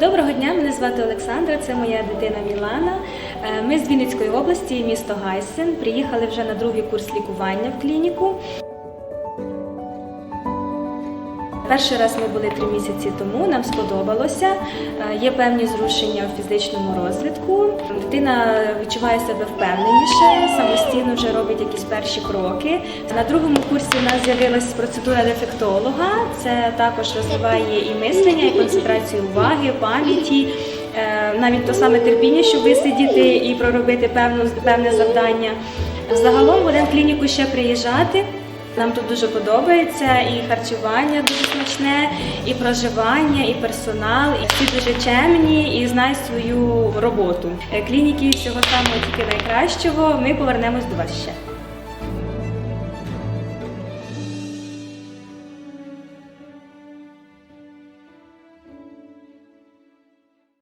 Доброго дня, мене звати Олександра, це моя дитина Мілана. Е, Ми з Вінницької області, місто Гайсен. Приїхали вже на другий курс лікування в клініку. Перший раз ми були три місяці тому, нам сподобалося. Е, Є певні зрушення у фізичному розвитку. Дитина відчуває себе впевненіше, самостійно вже робить якісь перші кроки. На другому курсі у нас з'явилась процедура дефектолога. Це також розвиває і мислення, і концентрацію уваги, пам'яті. Е, Навіть то саме терпіння, щоб висидіти і проробити певне завдання. Загалом в клініку ще приїжджати. Нам тут дуже подобається і харчування дуже смачне, і проживання, і персонал, і всі дуже чемні і знають свою роботу. Е, Клініки всього самого тільки найкращого. Ми повернемось до вас ще.